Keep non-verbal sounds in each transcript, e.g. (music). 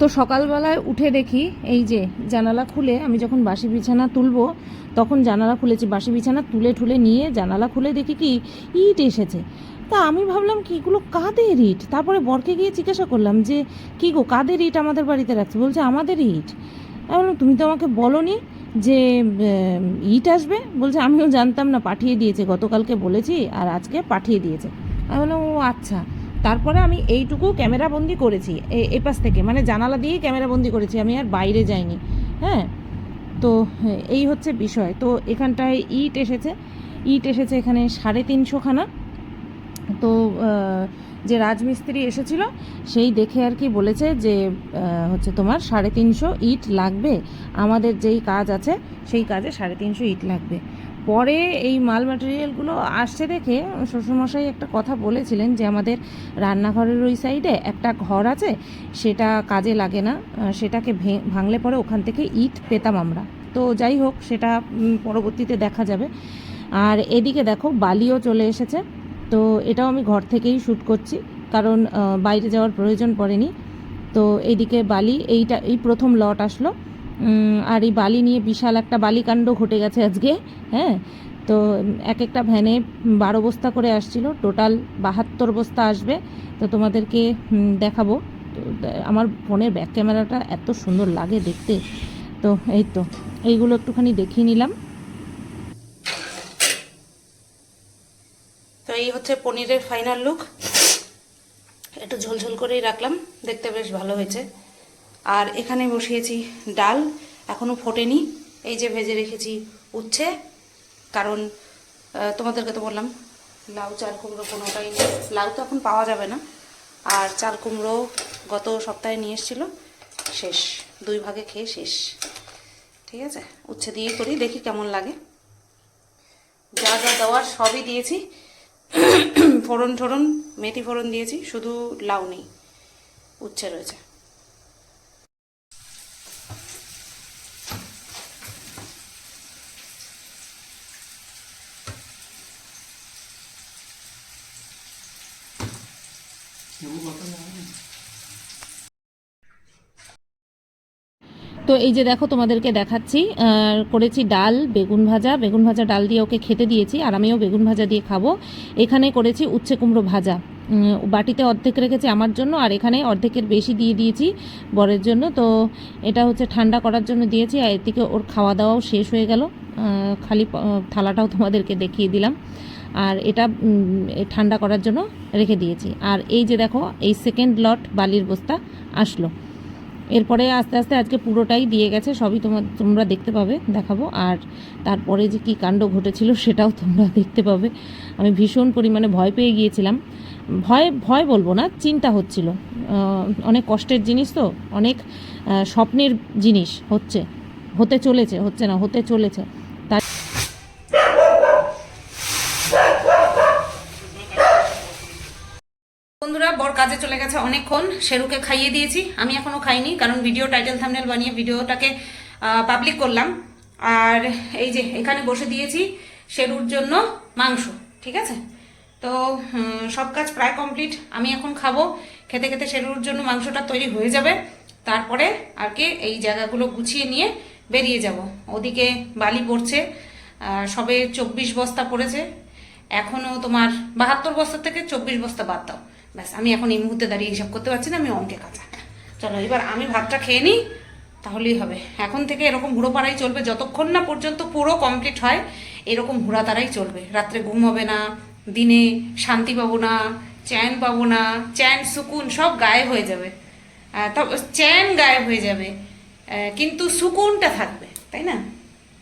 তো সকালবেলায় উঠে দেখি, এই যে জানালা খুলে আমি যখন বাসি বিছানা তুলবো, তখন জানালা খুলেছি। বাসি বিছানা তুলে ঠুলে নিয়ে জানালা খুলে দেখি কি, ইট এসেছে। তা আমি ভাবলাম কি, এগুলো কাদের ইট? তারপরে বরকে গিয়ে জিজ্ঞাসা করলাম যে, কি গো, কাদের ইট আমাদের বাড়িতে রাখছে? বলছে, আমাদের ইট। আমি বললাম, তুমি তো আমাকে বলনি যে ইট আসবে? বলছে, আমিও জানতাম না, পাঠিয়ে দিয়েছে, গতকালকে বলেছি আর আজকে পাঠিয়ে দিয়েছে। আমি বললাম, ও আচ্ছা। তারপরে আমি এইটুকু ক্যামেরা বন্দি করেছি এপাশ থেকে। মানে জানালা দিয়েই ক্যামেরা বন্দি করেছি, আমি আর বাইরে যাইনি। হ্যাঁ? তো এই হচ্ছে বিষয়। তো এখানটায় ইট এসেছে। ইট এসেছে এখানে সাড়ে তিনশোখানা। তো যে রাজমিস্ত্রি এসেছিল, সেই দেখে আর কি বলেছে যে হচ্ছে তোমার সাড়ে তিনশো ইট লাগবে। আমাদের যেই কাজ আছে, সেই কাজে সাড়ে তিনশো ইট লাগবে। পরে এই মাল ম্যাটেরিয়ালগুলো আসছে দেখে শ্বশুরমশাই একটা কথা বলেছিলেন যে আমাদের রান্নাঘরের ওই সাইডে একটা ঘর আছে, সেটা কাজে লাগে না সেটাকে ভাঙলে পরে ওখান থেকে ইট পেতাম আমরা। তো যাই হোক, সেটা পরবর্তীতে দেখা যাবে। আর এদিকে দেখো, বালিও চলে এসেছে। তো এটাও আমি ঘর থেকেই শ্যুট করছি, কারণ বাইরে যাওয়ার প্রয়োজন পড়েনি। তো এইদিকে বালি, এইটা, এই প্রথম লট আসলো। আর এই বালি নিয়ে বিশাল একটা বালিকাণ্ড ঘটে গেছে আজকে হ্যাঁ? তো এক একটা ভ্যানে বারো বস্তা করে আসছিল, টোটাল বাহাত্তর বস্তা আসবে। তো তোমাদেরকে দেখাবো। আমার ফোনের ব্যাক ক্যামেরাটা এত সুন্দর লাগে দেখতে। তো এই তো, এইগুলো একটুখানি দেখিয়ে নিলাম। তো এই হচ্ছে পনিরের ফাইনাল লুক একটু ঝোলঝোল করেই রাখলাম, দেখতে বেশ ভালো হয়েছে। আর এখানে বসিয়েছি ডাল এখনও ফোটেনি। এই যে ভেজে রেখেছি উচ্ছে, কারণ তোমাদেরকে তো বললাম, লাউ, চাল কুমড়ো কোনোটাই নেই। লাউ তো এখন পাওয়া যাবে না। আর চাল কুমড়ো গত সপ্তাহে নিয়ে এসেছিল, শেষ, দুই ভাগে খেয়ে শেষ। ঠিক আছে? উচ্ছে দিয়েই করি, দেখি কেমন লাগে। যা যা দেওয়ার সবই দিয়েছি। ফোড়ন টোড়ন মেথি ফোড়ন দিয়েছি, শুধু লাউ নেই, উচ্ছে রয়েছে। তো এই যে দেখো তোমাদেরকে দেখাচ্ছি করেছি ডাল, বেগুন ভাজা। বেগুন ভাজা ডাল দিয়ে ওকে খেতে দিয়েছি, আর আমিও বেগুন ভাজা দিয়ে খাব। এখানে করেছি উচ্ছে কুমড়ো ভাজা। বাটিতে অর্ধেক রেখেছি আমার জন্য, আর এখানে অর্ধেকের বেশি দিয়ে দিয়েছি বরের জন্য। তো এটা হচ্ছে ঠান্ডা করার জন্য দিয়েছি, আর এদিকে ওর খাওয়া দাওয়াও শেষ হয়ে গেল। খালি থালাটাও তোমাদেরকে দেখিয়ে দিলাম। আর এটা ঠান্ডা করার জন্য রেখে দিয়েছি। আর এই যে দেখো, এই সেকেন্ড লট বালির বস্তা আসলো। এরপরে আস্তে আস্তে আজকে পুরোটাই দিয়ে গেছে, সবই তোমার তোমরা দেখতে পাবে, দেখাবো। আর তারপরে যে কি কাণ্ড ঘটেছিল সেটাও তোমরা (laughs) দেখতে পাবে। আমি ভীষণ পরিমাণে ভয় পেয়ে গিয়েছিলাম। ভয় ভয় বলব না, চিন্তা হচ্ছিল। অনেক কষ্টের জিনিস তো, অনেক স্বপ্নের জিনিস হচ্ছে, হতে চলেছে, হচ্ছে না, হতে চলেছে তার বন্ধুরা বর কাজে চলে গেছে অনেকক্ষণ শেরুকে খাইয়ে দিয়েছি। আমি এখনও খাইনি, কারণ ভিডিও টাইটেল থামনেল বানিয়ে ভিডিওটাকে পাবলিক করলাম। আর এই যে, এখানে বসে দিয়েছি শেরুর জন্য মাংস, ঠিক আছে? তো সব কাজ প্রায় কমপ্লিট আমি এখন খাব। খেতে খেতে শেরুর জন্য মাংসটা তৈরি হয়ে যাবে। তারপরে আর কি এই জায়গাগুলো গুছিয়ে নিয়ে বেরিয়ে যাব। ওদিকে বালি পড়ছে সবে চব্বিশ বস্তা পড়েছে। এখনও তোমার বাহাত্তর বস্তা থেকে চব্বিশ বস্তা বাদ দাও। ব্যাস, আমি এখন এই মুহূর্তে দাঁড়িয়ে হিসাব করতে পারছি না, আমি অঙ্কে কাঁচা। চলো, এবার আমি ভাতটা খেয়ে নিই, তাহলেই হবে। এখন থেকে এরকম হুড়ো পাড়াই চলবে, যতক্ষণ না পর্যন্ত পুরো কমপ্লিট হয়, এরকম হুড়া তারাই চলবে। রাত্রে ঘুম হবে না, দিনে শান্তি পাবো না, চ্যান পাবো না, চ্যান, সুকুন সব গায়েব হয়ে যাবে। তবে, চ্যান গায়েব হয়ে যাবে। কিন্তু সুকুনটা থাকবে, তাই না?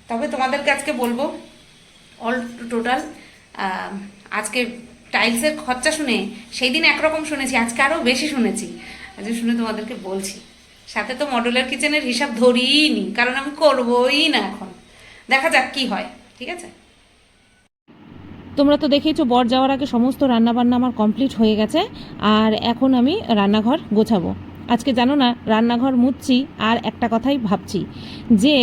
তবে তোমাদেরকে আজকে বলব অল টোটাল আজকে টাইলসের খরচা শুনে সেই দিন একরকম শুনেছি, আজকে আরও বেশি শুনেছি। আজকে শুনে তোমাদেরকে বলছি, সাথে তো মডেলার কিচেনের হিসাব ধরিই নি কারণ আমি করবোই না এখন। দেখা যাক কি হয়, ঠিক আছে? তোমরা তো দেখেইছো, বর যাওয়ার আগে সমস্ত রান্নাবান্না আমার কমপ্লিট হয়ে গেছে, আর এখন আমি রান্নাঘর গোছাবো। আজকে জানো না, রান্নাঘর মুছছি আর একটা কথাই ভাবছি, যে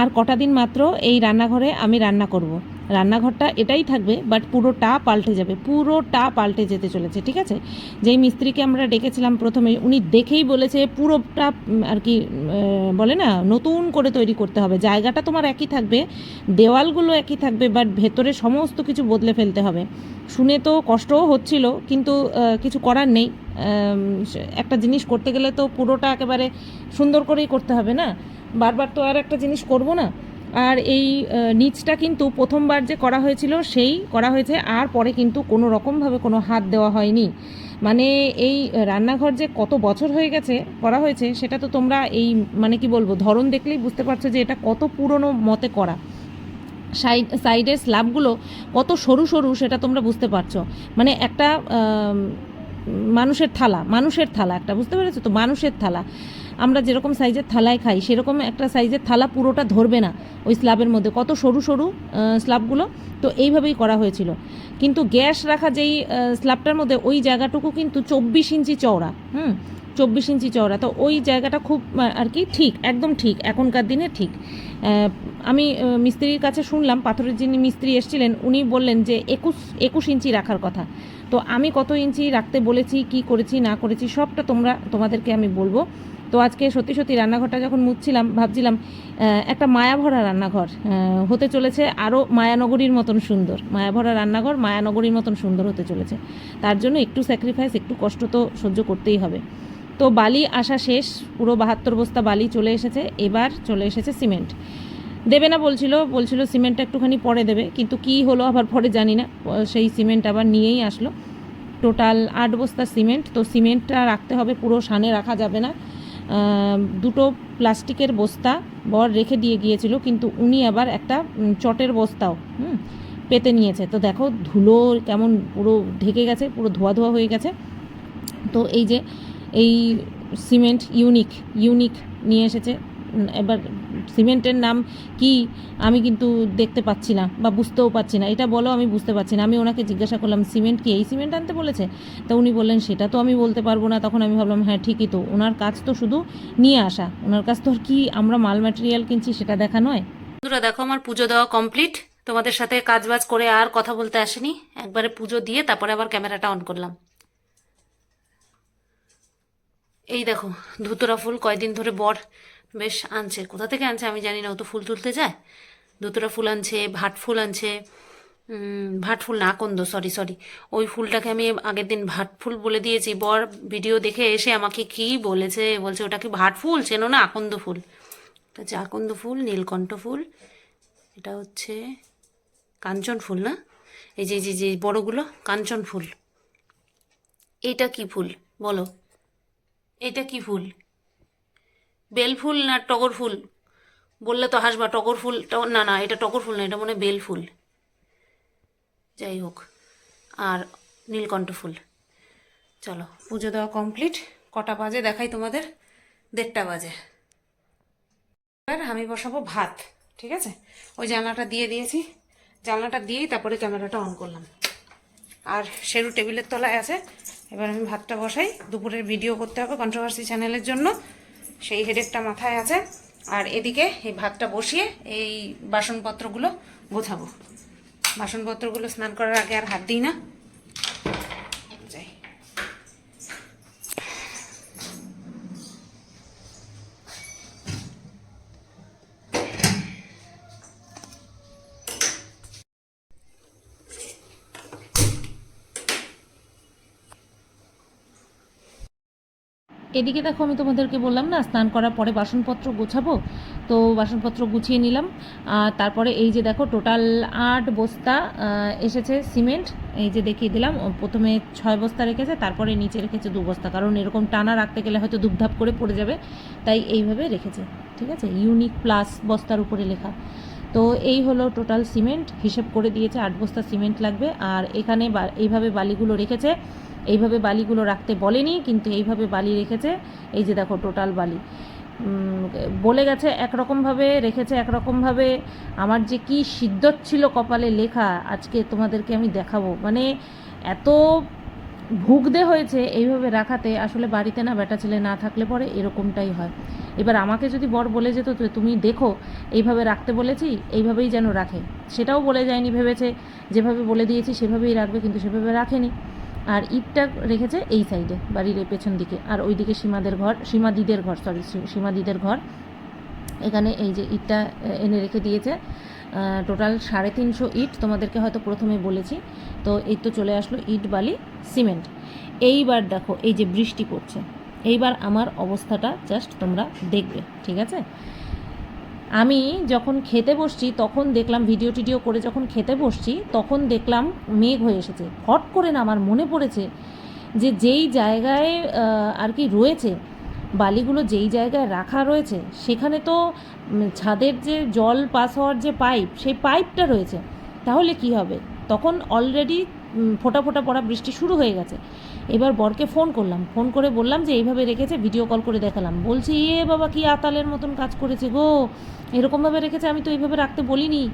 আর কটা দিন মাত্র এই রান্নাঘরে আমি রান্না করব। রান্নাঘরটা এটাই থাকবে বাট পুরোটা পাল্টে যাবে, পুরোটা পাল্টে যেতে চলেছে, ঠিক আছে? যেই মিস্ত্রিকে আমরা ডেকেছিলাম প্রথমে, উনি দেখেই বলেছে পুরোটা আর কি বলে না, নতুন করে তৈরি করতে হবে। জায়গাটা তোমার একই থাকবে, দেওয়ালগুলো একই থাকবে বাট ভেতরে সমস্ত কিছু বদলে ফেলতে হবে। শুনে তো কষ্টও হচ্ছিল, কিন্তু কিছু করার নেই। একটা জিনিস করতে গেলে তো পুরোটা একেবারে সুন্দর করেই করতে হবে না? বারবার তো আর একটা জিনিস করব না? আর এই নিচটা কিন্তু প্রথমবার যে করা হয়েছিল সেই করা হয়েছে, আর পরে কিন্তু কোনো রকমভাবে কোনো হাত দেওয়া হয়নি। মানে এই রান্নাঘর যে কত বছর হয়ে গেছে করা হয়েছে, সেটা তো তোমরা এই মানে কি বলব, ধরন দেখলেই বুঝতে পারছ যে এটা কত পুরনো মতে করা। সাইড সাইডের স্ল্যাবগুলো কত সরু সরু, সেটা তোমরা বুঝতে পারছ। মানে একটা মানুষের থালা মানুষের থালা একটা, বুঝতে পেরেছ তো? মানুষের থালা। আমরা যেরকম সাইজের থালায় খাই, সেরকম একটা সাইজের থালা পুরোটা ধরবে না ওই স্ল্যাবের মধ্যে। কত সরু সরু স্ল্যাবগুলো তো এইভাবেই করা হয়েছিল। কিন্তু গ্যাস রাখা যেই স্ল্যাবটার মধ্যে ওই জায়গাটুকু কিন্তু চব্বিশ ইঞ্চি চওড়া, হুম? চব্বিশ ইঞ্চি চওড়া। তো ওই জায়গাটা খুব আর কি ঠিক, একদম ঠিক, এখনকার দিনে ঠিক। আমি মিস্ত্রির কাছে শুনলাম, পাথরের যিনি মিস্ত্রি এসেছিলেন, উনি বললেন যে একুশ একুশ ইঞ্চি রাখার কথা। তো আমি কত ইঞ্চি রাখতে বলেছি, কি করেছি, না করেছি, সবটা তোমরা, তোমাদেরকে আমি বলব। তো আজকে সত্যি সত্যি রান্নাঘরটা যখন মুছছিলাম, ভাবছিলাম একটা মায়াভরা রান্নাঘর হতে চলেছে আরও মায়ানগরীর মতন সুন্দর। মায়াভরা রান্নাঘর মায়ানগরীর মতন সুন্দর হতে চলেছে। তার জন্য একটু স্যাক্রিফাইস একটু কষ্ট তো সহ্য করতেই হবে। তো বালি আসা শেষ, পুরো বাহাত্তর বস্তা বালি চলে এসেছে, এবার চলে এসেছে সিমেন্ট। দেবে না বলছিল বলছিল সিমেন্টটা একটুখানি পরে দেবে, কিন্তু কি হলো আবার পরে জানি না। সেই সিমেন্ট আবার নিয়েই আসলো। টোটাল আট বস্তা সিমেন্ট, তো সিমেন্টটা রাখতে হবে, পুরো সানে রাখা যাবে না। দুটো প্লাস্টিকের বস্তা বর রেখে দিয়ে গিয়েছিল, কিন্তু উনি আবার একটা চটের বস্তাও, হুম, পেতে নিয়েছে। তো দেখো, ধুলো কেমন পুরো ঢেকে গেছে, পুরো ধোয়া ধোয়া হয়ে গেছে। তো এই যে, এই সিমেন্ট ইউনিক ইউনিক নিয়ে এসেছে এবার সিমেন্টের নাম কি আমি কিন্তু দেখতে পাচ্ছি না বা বুঝতেও পারছি না। এটা বলো, আমি বুঝতে পারছি না। আমি ওনাকে জিজ্ঞাসা করলাম, সিমেন্ট কি? এই সিমেন্ট আনতে বলেছে। তো উনি বললেন, সেটা তো আমি বলতে পারব না। তখন আমি ভাবলাম হ্যাঁ ঠিকই তো। ওনার কাজ তো শুধু নিয়ে আসা। ওনার কাছ তো আর কি, আমরা মাল ম্যাটেরিয়াল কিনছি, সেটা দেখা নয়। বন্ধুরা, দেখো আমার পুজো দেওয়া কমপ্লিট তোমাদের সাথে কাজ বাজ করে আর কথা বলতে আসেনি। একবারে পুজো দিয়ে তারপরে আবার ক্যামেরাটা অন করলাম। এই দেখো, ধুতরা ফুল কয়দিন ধরে বর বেশ আনছে। কোথা থেকে আনছে আমি জানি না, ও তো ফুল তুলতে যায়? ধুতরা ফুল আনছে, ভাট ফুল আনছে। ভাট ফুল না কন্দ সরি সরি ওই ফুলটাকে আমি আগের দিন ভাট ফুল বলে দিয়েছি। বর ভিডিও দেখে এসে আমাকে কি বলেছে? বলছে, ওটা কি ভাট ফুল? চেনো না, আকন্দ ফুল। এটা হচ্ছে আকন্দ ফুল, নীলকণ্ঠ ফুল, এটা হচ্ছে কাঞ্চন ফুল না? এই যে যে যে বড়গুলো, কাঞ্চন ফুল। এইটা কি ফুল? বলো। এটা কি ফুল? বেল ফুল না টগর ফুল? বললে তো হাসবা, টগর ফুল না না, এটা টগর ফুল না, এটা মনে বেল ফুল। যাই হোক, আর নীলকণ্ঠ ফুল। চলো। পুজো দেওয়া কমপ্লিট, কটা বাজে দেখাই তোমাদের, দেড়টা বাজে। এবার আমি বসাবো ভাত, ঠিক আছে? ওই জানলাটা দিয়ে দিয়েছি, জানলাটা দিয়েই তারপরে ক্যামেরাটা অন করলাম। আর সেরু টেবিলের তলায় আছে, এবার আমি ভাতটা বসাই, দুপুরের ভিডিও করতে হবে কন্ট্রোভার্সি চ্যানেলের জন্য। সেই হেডেকটা মাথায় আছে। আর এদিকে এই ভাতটা বসিয়ে এই বাসনপত্রগুলো গোছাবো। বাসনপত্রগুলো স্নান করার আগে আর হাত দিই না। এদিকে দেখো আমি তোমাদেরকে বললাম না, স্নান করার পরে বাসনপত্র গোছাবো। তো বাসনপত্র গুছিয়ে নিলাম। তারপরে এই যে দেখো টোটাল আট বস্তা এসেছে সিমেন্ট এই যে দেখিয়ে দিলাম প্রথমে ছয় বস্তা রেখেছে, তারপরে নিচে রেখেছে দু বস্তা। কারণ এরকম টানা রাখতে গেলে হয়তো ধুপধাপ করে পড়ে যাবে, তাই এইভাবে রেখেছে। ঠিক আছে? ইউনিক প্লাস বস্তার উপরে লেখা। তো এই হলো টোটাল সিমেন্ট হিসেব করে দিয়েছে, আট বস্তা সিমেন্ট লাগবে। আর এখানে এইভাবে বালিগুলো রেখেছে। এইভাবে বালিগুলো রাখতে বলেনি, কিন্তু এইভাবে বালি রেখেছে। এই যে দেখো টোটাল বালি। বলে গেছে একরকমভাবে, রেখেছে একরকমভাবে। আমার যে কি সিদ্ধত ছিল কপালে লেখা, আজকে তোমাদেরকে আমি দেখাবো। মানে এত ভুগদে হয়েছে এইভাবে রাখাতে আসলে বাড়িতে না বেটা ছেলে না থাকলে পরে এরকমটাই হয়। এবার আমাকে যদি বর বলে যেত তুমি দেখো, এইভাবে রাখতে বলেছি, এইভাবেই যেন রাখে। সেটাও বলে যায়নি ভেবেছে। যেভাবে বলে দিয়েছি সেভাবেই রাখবে, কিন্তু সেভাবে রাখেনি। আর ইটটা রেখেছে এই সাইডে বাড়ির এই পেছন দিকে। আর ওইদিকে সীমাদের ঘর, সীমাদিদের ঘর সরি সীমাদিদের ঘর। এখানে এই যে ইটটা এনে রেখে দিয়েছে। টোটাল সাড়ে তিনশো ইট তোমাদেরকে হয়তো প্রথমে বলেছি। তো এই তো চলে আসলো ইট, বালি, সিমেন্ট। এইবার দেখো, এই যে বৃষ্টি পড়ছে। এইবার আমার অবস্থাটা জাস্ট তোমরা দেখবে, ঠিক আছে? আমি যখন খেতে বসছি, তখন দেখলাম ভিডিও টিডিও করে যখন খেতে বসছি, তখন দেখলাম মেঘ হয়ে এসেছে। হট করে না আমার মনে পড়েছে যে যেই জায়গায় আর কি রয়েছে বালিগুলো যেই জায়গায় রাখা রয়েছে, সেখানে তো ছাদের যে জল পাস হওয়ার যে পাইপ, সেই পাইপটা রয়েছে। তাহলে কি হবে? তখন অলরেডি ফোটা ফোটা পড়া বৃষ্টি শুরু হয়ে গেছে। এবার বরকে ফোন করলাম। ফোন করে বললাম যে, এইভাবে রেখেছে ভিডিও কল করে দেখালাম। বলছি, এ বাবা, কি আতালের মতন কাজ করেছে গো। এরকমভাবে রেখেছে, আমি তো এইভাবে রাখতে বলিনি।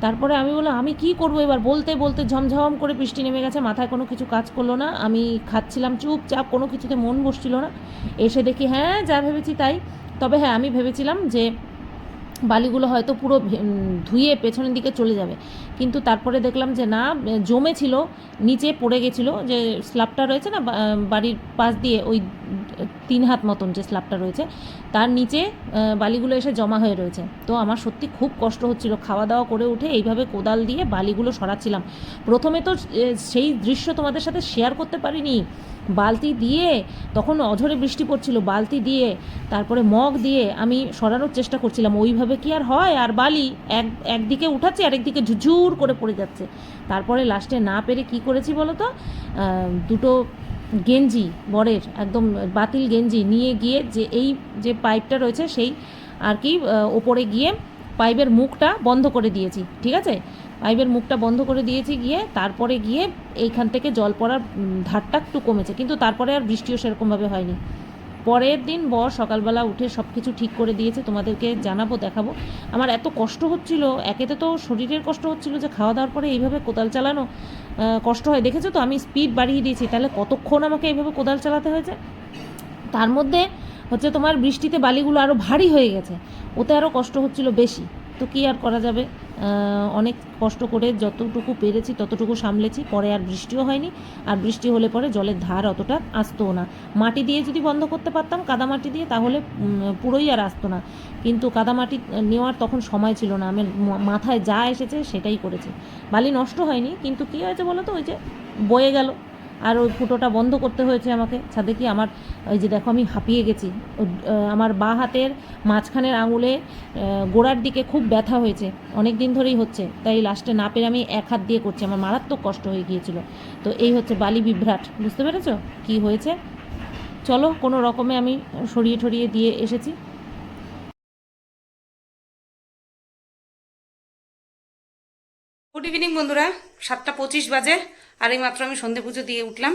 তারপরে আমি বললাম, আমি কি করব এবার? বলতে বলতে ঝমঝম করে বৃষ্টি নেমে গেছে, মাথায় কোনো কিছু কাজ করল না। আমি খাচ্ছিলাম চুপচাপ, কোনো কিছুতে মন বসছিল না। এসে দেখি হ্যাঁ যা ভেবেছি তাই। তবে হ্যাঁ আমি ভেবেছিলাম যে বালিগুলো হয়তো পুরো ধুয়ে পেছনের দিকে চলে যাবে। কিন্তু তারপরে দেখলাম যে না জমে ছিল নিচে পড়ে গেছিল, যে স্ল্যাবটা রয়েছে না বাড়ির পাশ দিয়ে ওই তিন হাত মতন যে স্ল্যাবটা রয়েছে, তার নিচে বালিগুলো এসে জমা হয়ে রয়েছে। তো আমার সত্যি খুব কষ্ট হচ্ছিল। খাওয়া দাওয়া করে উঠে এইভাবে কোদাল দিয়ে বালিগুলো সরাচ্ছিলাম। প্রথমে তো সেই দৃশ্য তোমাদের সাথে শেয়ার করতে পারিনি। বালতি দিয়ে, তখন অঝরে বৃষ্টি পড়ছিল, বালতি দিয়ে, তারপরে মগ দিয়ে আমি সরানোর চেষ্টা করছিলাম। ওইভাবে কি আর হয়? আর বালি এক, একদিকে উঠাচ্ছে আর একদিকে ঝুঝুর করে পড়ে যাচ্ছে। তারপরে লাস্টে না পেরে কি করেছি বলো তো দুটো গেঞ্জি, বরের, একদম বাতিল গেঞ্জি নিয়ে গিয়ে যে এই যে পাইপটা রয়েছে সেই আর কি ওপরে গিয়ে পাইপের মুখটা বন্ধ করে দিয়েছি, ঠিক আছে? পাইপের মুখটা বন্ধ করে দিয়েছি গিয়ে তারপরে গিয়ে এইখান থেকে জল পড়ার ধারটা একটু কমেছে। কিন্তু তারপরে আর বৃষ্টিও সেরকমভাবে হয়নি। পরের দিন বর সকালবেলা উঠে সব কিছু ঠিক করে দিয়েছে, তোমাদেরকে জানাব, দেখাবো। আমার এত কষ্ট হচ্ছিল, একেতে তো শরীরের কষ্ট হচ্ছিল যে খাওয়া দাওয়ার পরে এইভাবে কোদাল চালানো কষ্ট হয়। দেখেছ তো, আমি স্পিড বাড়িয়ে দিয়েছি, তাহলে কতক্ষণ আমাকে এইভাবে কোদাল চালাতে হয়েছে? তার মধ্যে হচ্ছে তোমার বৃষ্টিতে বালিগুলো আরও ভারী হয়ে গেছে, ওতে আরও কষ্ট হচ্ছিল বেশি, তো কী আর করা যাবে? অনেক কষ্ট করে যতটুকু পেরেছি, ততটুকু সামলেছি। পরে আর বৃষ্টিও হয়নি। আর বৃষ্টি হলে পরে জলের ধার অতটা আসতোও না। মাটি দিয়ে যদি বন্ধ করতে পারতাম কাদামাটি দিয়ে, তাহলে পুরোই আর আসতো না। কিন্তু কাদামাটি নেওয়ার তখন সময় ছিল না। আমি মাথায় যা এসেছে সেটাই করেছি। বালি নষ্ট হয়নি, কিন্তু কী হয়েছে বলো তো? ওই যে বয়ে গেল। আর ওই ফুটোটা বন্ধ করতে হয়েছে আমাকে। ছাদে কি আমার, ওই যে দেখো আমি হাঁপিয়ে গেছি। আমার বাঁ হাতের মাঝখানের আঙুলে গোড়ার দিকে খুব ব্যথা হয়েছে। অনেক দিন ধরেই হচ্ছে। তাই লাস্টে না পেরে আমি এক হাত দিয়ে করছি। আমার মারাত্মক কষ্ট হয়ে গিয়েছিল। তো এই হচ্ছে বালি বিভ্রাট। বুঝতে পেরেছ কি হয়েছে? চলো, কোনো রকমে আমি সরিয়ে ঠরিয়ে দিয়ে এসেছি। গুড ইভিনিং বন্ধুরা। সাতটা পঁচিশ বাজে, আর এই মাত্র আমি সন্ধে পুজো দিয়ে উঠলাম।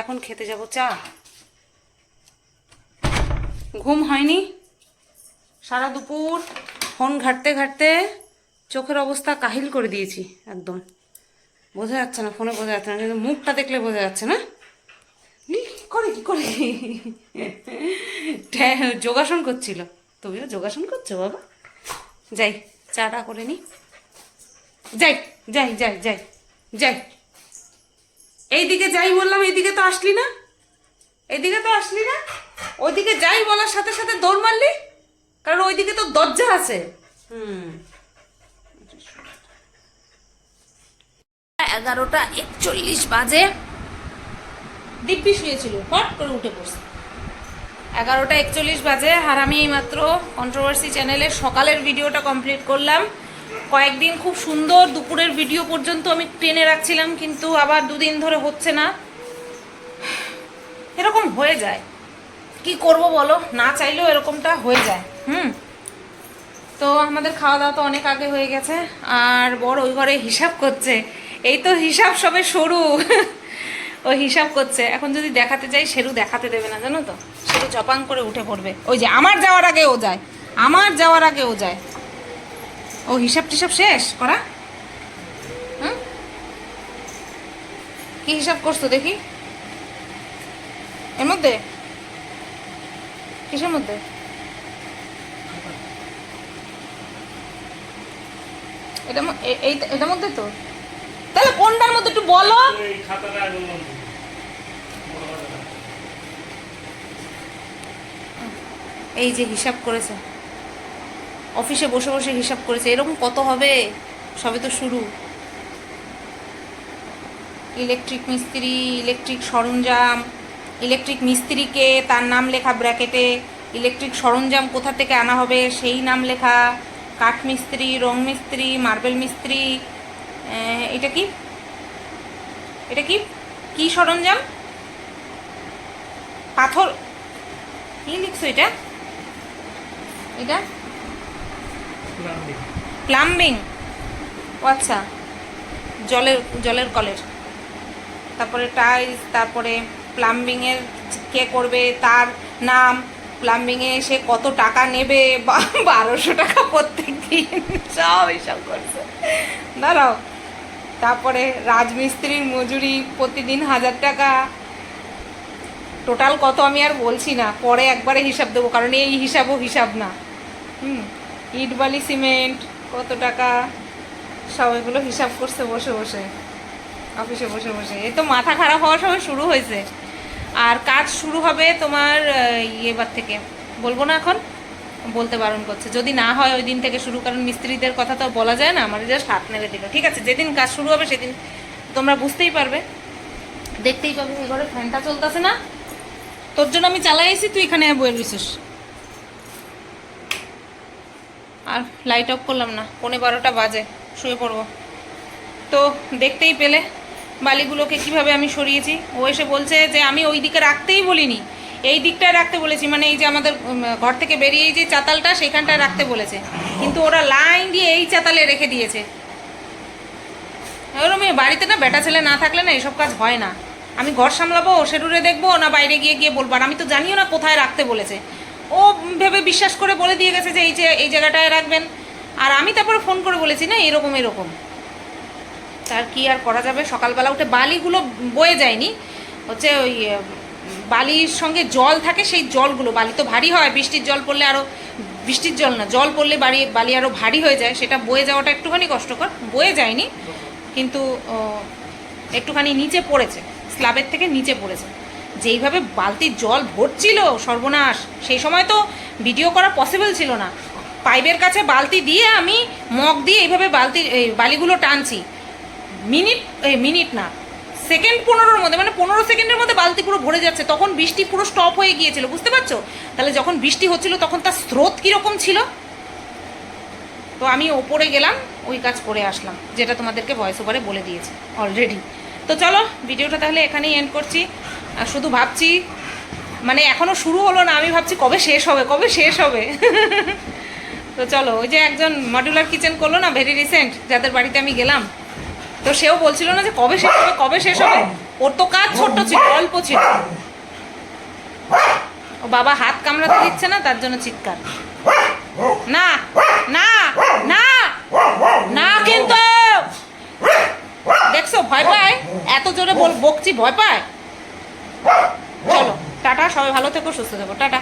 এখন খেতে যাব চা। ঘুম হয়নি। সারা দুপুর ফোন ঘাটতে ঘাটতে চোখের অবস্থা কাহিল করে দিয়েছি, একদম। বোঝা যাচ্ছে না, ফোনে বোঝা যাচ্ছে না, কিন্তু মুখটা দেখলে বোঝা যাচ্ছে না। করে কি, করে যোগাসন করছিল। তুমিও যোগাসন করছ, বাবা? যাই, চাটা করে নি। যাই। যাই যাই যাই যাই। এইদিকে যাই বললাম, এইদিকে তো আসলি না। এইদিকে তো আসলি না। ওইদিকে যাই বলার সাথে সাথে দৌড় মারলি। কারণ ওইদিকে তো দরজা আছে। হুম। এগারোটা একচল্লিশ বাজে। দিব্যি শুয়েছিল, হট করে উঠে পড়ছে। এগারোটা একচল্লিশ বাজে আর আমি এইমাত্র কন্ট্রোভার্সি চ্যানেলের সকালের ভিডিওটা কমপ্লিট করলাম। কয়েকদিন খুব সুন্দর দুপুরের ভিডিও পর্যন্ত আমি টেনে রাখছিলাম, কিন্তু আবার দুদিন ধরে হচ্ছে না। এরকম হয়ে যায়। কি করব বলো? না চাইলেও এরকমটা হয়ে যায়। হুম। তো আমাদের খাওয়া দাওয়া তো অনেক আগে হয়ে গেছে, আর বড় ওই ঘরে হিসাব করছে। এই তো হিসাব সবে সরু। ও হিসাব করছে। এখন যদি দেখাতে যাই, সেরু দেখাতে দেবে না, জানো তো? সেরু জপাং করে উঠে পড়বে। ওই যে আমার যাওয়ার আগে ও যায়। আমার যাওয়ার আগে ও যায়। ও হিসাব টিসাব শেষ? করা? হুম? কি হিসাব করছ দেখি? এর মধ্যে? কিসের মধ্যে? এটা এটার মধ্যে তো? তাহলে কোনটার মধ্যে একটু বলো। এই যে হিসাব করেছে। অফিসে বসে বসে হিসাব করেছে, এরকম কত হবে? সবে তো শুরু। ইলেকট্রিক মিস্ত্রি, ইলেকট্রিক সরঞ্জাম, ইলেকট্রিক মিস্ত্রিকে তার নাম লেখা ব্র্যাকেটে, ইলেকট্রিক সরঞ্জাম কোথা থেকে আনা হবে সেই নাম লেখা, কাঠ মিস্ত্রি, রং মিস্ত্রি, মার্বেল মিস্ত্রি এটা কি? এটা কি? কি সরঞ্জাম? পাথর। কি লিখছো এটা? এটা। প্লাম্বিং ও আচ্ছা জলের জলের কলের। তারপরে টাইলস তারপরে প্লাম্বিংয়ের কে করবে, তার নাম প্লাম্বিংয়ে সে কত টাকা নেবে, বা- (laughs) বারোশো টাকা প্রত্যেক দিন, সব এসব করছে। দাঁড়াও। তারপরে রাজমিস্ত্রির মজুরি প্রতিদিন হাজার টাকা। টোটাল কত আমি আর বলছি না, পরে একবারে হিসাব দেবো, কারণ এই হিসাবও হিসাব না। হুম। ইট বালি সিমেন্ট কত টাকা? সব এগুলো হিসাব করছে বসে বসে। অফিসে বসে বসে। এই তো মাথা খারাপ হওয়ার সময় শুরু হয়েছে। আর কাজ শুরু হবে তোমার আহ, এবার থেকে। বলব না এখন? বলতে বারণ করছে। যদি না হয় ওই দিন থেকে শুরু কারণ মিস্ত্রিদের কথা তো বলা যায় না আমার জাস্ট হাত নেড়ে দিল। ঠিক আছে যেদিন কাজ শুরু হবে সেদিন তোমরা বুঝতেই পারবে। দেখতেই পাবে এই ঘরে ফ্যানটা চলতেছে না। তোর জন্য আমি চালাই আইছি তুই এখানে বইয়ের বিশেষ আর লাইট অফ করলাম না। পৌনে বারোটা বাজে, শুয়ে পড়ব। তো দেখতেই পেলে বালিগুলোকে কীভাবে আমি সরিয়েছি। ও এসে বলছে যে, আমি ওই দিকে রাখতেই বলিনি। এই দিকটায় রাখতে বলেছি। মানে এই যে আমাদের ঘর থেকে বেরিয়ে যে চাতালটা সেখানটায় রাখতে বলেছে। কিন্তু ওরা লাইন দিয়ে এই চাতালে রেখে দিয়েছে। ওরম বাড়িতে না বেটা ছেলে না থাকলে না এসব কাজ হয় না। আমি ঘর সামলাবো সেরুরে দেখব, না বাইরে গিয়ে গিয়ে বলব। আর আমি তো জানিও না কোথায় রাখতে বলেছে। ও ভেবে বিশ্বাস করে বলে দিয়ে গেছে যে এই যে, এই জায়গাটায় রাখবেন। আর আমি তারপরে ফোন করে বলেছি, না, এরকম এরকম। তার কি আর করা যাবে? সকালবেলা উঠে বালিগুলো বয়ে যায়নি। হচ্ছে ওই বালির সঙ্গে জল থাকে, সেই জলগুলো, বালি তো ভারী হয়, বৃষ্টির জল পড়লে আরও বৃষ্টির জল না, জল পড়লে বাড়ি, বালি আরও ভারী হয়ে যায়, সেটা বয়ে যাওয়াটা একটুখানি কষ্টকর, বয়ে যায়নি। কিন্তু একটুখানি নিচে পড়েছে স্ল্যাবের থেকে নিচে পড়েছে। যেইভাবে বালতির জল ভরছিল সর্বনাশ, সেই সময় তো ভিডিও করা পসিবল ছিল না। পাইপের কাছে বালতি দিয়ে আমি মগ দিয়ে এইভাবে বালতি, এই বালিগুলো টানছি। মিনিট মিনিট না, সেকেন্ড পনেরোর মধ্যে মানে পনেরো সেকেন্ডের মধ্যে বালতি পুরো ভরে যাচ্ছে, তখন বৃষ্টি পুরো স্টপ হয়ে গিয়েছিল, বুঝতে পারছ? তাহলে যখন বৃষ্টি হচ্ছিল তখন তার স্রোত কীরকম ছিল? তো আমি ওপরে গেলাম, ওই কাজ করে আসলাম, যেটা তোমাদেরকে ভয়েস ওভারে বলে দিয়েছি অলরেডি তো চলো, ভিডিওটা তাহলে এখানেই এন্ড করছি। আর শুধু ভাবছি মানে এখনও শুরু হলো না, আমি ভাবছি কবে শেষ হবে, কবে শেষ হবে? তো চলো, ওই যে একজন মডুলার কিচেন করল না ভেরি রিসেন্ট যাদের বাড়িতে আমি গেলাম, তো সেও বলছিল না যে কবে শেষ হবে, কবে শেষ হবে? ওর তো কাজ ছোট্ট ছিল, অল্প ছিল। ও বাবা হাত কামড়াতে দিচ্ছে না, তার জন্য চিৎকার। না না না না কিন্তু দেখছ? ভয় পায়? এত জোরে বল বকছি, ভয় পায়? চলো, টাটা, সবাই ভালো থেকো, সুস্থ থেকো, টাটা।